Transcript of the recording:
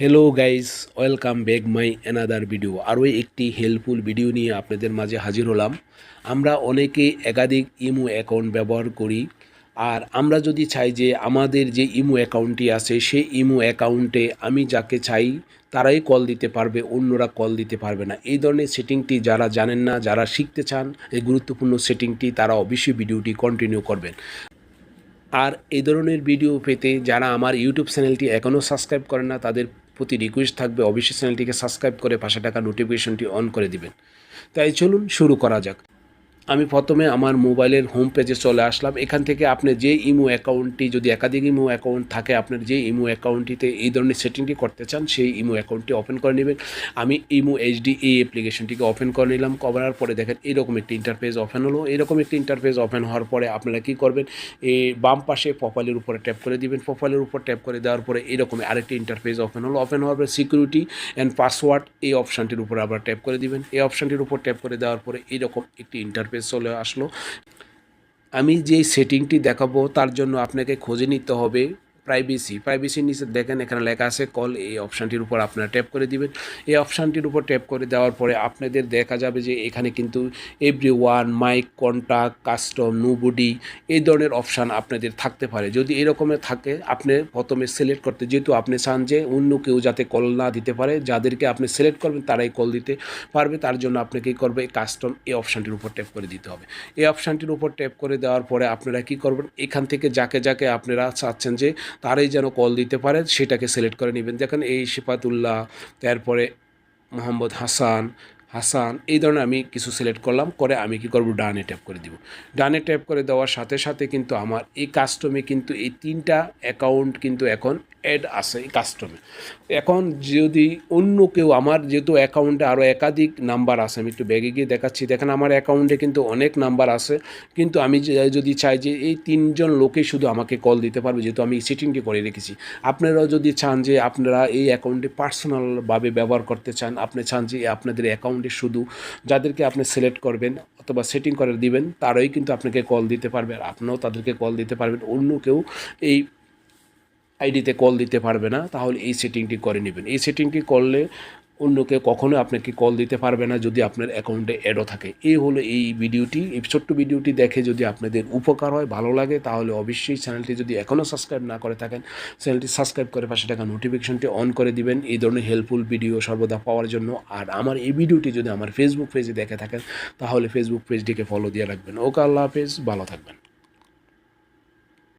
Hello guys welcome back my another video আরও একটি helpful video নিয়ে আপনাদের মাঝে হাজির হলাম। আমরা অনেকে একাধিক ইমো অ্যাকাউন্ট ব্যবহার করি। আর আমরা যদি চাই যে আমাদের যে ইমো অ্যাকাউন্টটি আছে, সেই ইমো অ্যাকাউন্টে আমি যাকে চাই, তারাই কল দিতে পারবে, অন্যরা কল দিতে পারবে না। এই ধরনের সেটিংটি যারা জানেন না, যারা শিখতে চান, এই গুরুত্বপূর্ণ সেটিংটি তারা অবশ্যই ভিডিওটি কন্টিনিউ করবেন। আর এই ধরনের ভিডিও পেতে যারা আমার ইউটিউব চ্যানেলটি এখনও সাবস্ক্রাইব করেন না, তাদের প্রতি রিকোয়েস্ট থাকবে, অবশ্যই চ্যানেলটিকে সাবস্ক্রাইব করে পাশে টাকা নোটিফিকেশনটি অন করে দিবেন। তাই চলুন শুরু করা যাক। আমি প্রথমে আমার মোবাইলের হোম পেজে চলে আসলাম। এখান থেকে আপনি যে ইমো অ্যাকাউন্টটি যদি একাধিক ইমো অ্যাকাউন্ট থাকে, আপনার যে ইমো অ্যাকাউন্টটিতে এই ধরনের সেটিংটি করতে চান, সেই ইমো অ্যাকাউন্টটি ওপেন করে নেবেন। আমি ইমো এইচডি এই অ্যাপ্লিকেশনটিকে ওপেন করে নিলাম। করার পরে দেখেন এরকম একটি ইন্টারফেস ওপেন হলো। এরকম একটি ইন্টারফেস ওপেন হওয়ার পরে আপনারা কী করবেন? এই বাম পাশে প্রোফাইলের উপরে ট্যাপ করে দিবেন। প্রোফাইলের উপর ট্যাপ করে দেওয়ার পরে এরকম আরেকটি ইন্টারফেস ওপেন হলো। ওপেন হওয়ার পরে সিকিউরিটি অ্যান্ড পাসওয়ার্ড এই অপশানটির উপর আবার ট্যাপ করে দিবেন। এই অপশানটির উপর ট্যাপ করে দেওয়ার পরে এরকম একটি ইন্টারফেস চলে আসলো। আমি যে সেটিংটি দেখাবো তার জন্য আপনাকে খুঁজে নিতে হবে। প্রাইভেসি প্রাইভেসির নিচে দেখেন এখানে লেখা আছে কল এই অপশানটির উপর আপনারা ট্যাপ করে দিবেন। এই অপশানটির উপর ট্যাপ করে দেওয়ার পরে আপনাদের দেখা যাবে যে এখানে কিন্তু everyone mike contact custom nobody এই ধরনের অপশান আপনাদের থাকতে পারে। যদি এরকমের থাকে, আপনি প্রথমে সিলেক্ট করতে, যেহেতু আপনি চান যে অন্য কেউ যাতে কল না দিতে পারে, যাদেরকে আপনি সিলেক্ট করবেন তারাই কল দিতে পারবে, তার জন্য আপনি কী করবে এই কাস্টম এই অপশানটির উপর ট্যাপ করে দিতে হবে। এই অপশানটির উপর ট্যাপ করে দেওয়ার পরে আপনারা কী করবেন? এখান থেকে যাকে যাকে আপনারা চাচ্ছেন যে তারাই যেন কল দিতে পারে, সেটাকে সিলেক্ট করে নেবেন। দেখেন এই শিফাতুল্লাহ, তারপরে মোহাম্মদ হাসান হাসান, এই ধরনের আমি কিছু সিলেক্ট করলাম, করে আমি কি করব, ডানে ট্যাপ করে দিব। ডানে ট্যাপ করে দেওয়ার সাথে সাথে কিন্তু আমার এই কাস্টমে কিন্তু এই তিনটা অ্যাকাউন্ট কিন্তু এখন অ্যাড আছে, এই কাস্টমে এখন যদি অন্য কেউ, আমার যেহেতু অ্যাকাউন্টে আরও একাধিক নাম্বার আছে, আমি একটু ব্যাগে গিয়ে দেখাচ্ছি। দেখেন, আমার অ্যাকাউন্টে কিন্তু অনেক নাম্বার আছে, কিন্তু আমি যদি চাই যে, এই তিনজন লোকে শুধু আমাকে কল দিতে পারবে, যেহেতু আমি সেটিংটি করে রেখেছি। আপনারাও যদি চান যে, আপনারা এই অ্যাকাউন্টে পার্সোনালভাবে ব্যবহার করতে চান, আপনি চান যে, আপনাদের অ্যাকাউন্টে শুধু যাদেরকে আপনি সিলেক্ট করবেন অথবা সেটিং করে দিবেন, তারাই কিন্তু আপনাকে কল দিতে পারবে আর আপনিও তাদেরকে কল দিতে পারবেন। অন্য কেউ এই আইডিতে কল দিতে পারবে না, তাহলে এই সেটিংটি করে নেবেন। এই সেটিংটি করলে অন্যকে কখনো আপনাকে কল দিতে পারবে না যদি আপনার অ্যাকাউন্টে অ্যাডও থাকে। এই হলো এই ভিডিওটি। এই ছোট্ট ভিডিওটি দেখে যদি আপনাদের উপকার হয়, ভালো লাগে, তাহলে অবশ্যই চ্যানেলটি যদি এখনও সাবস্ক্রাইব না করে থাকেন চ্যানেলটি সাবস্ক্রাইব করে পাশে টাকা নোটিফিকেশনটি অন করে দিবেন। এই ধরনের হেল্পফুল ভিডিও সর্বদা পাওয়ার জন্য। আর আমার এই ভিডিওটি যদি আমার ফেসবুক পেজে দেখে থাকেন, তাহলে ফেসবুক পেজটিকে ফলো দিয়ে রাখবেন। ওকে, আল্লাহ হাফেজ। ভালো থাকবেন।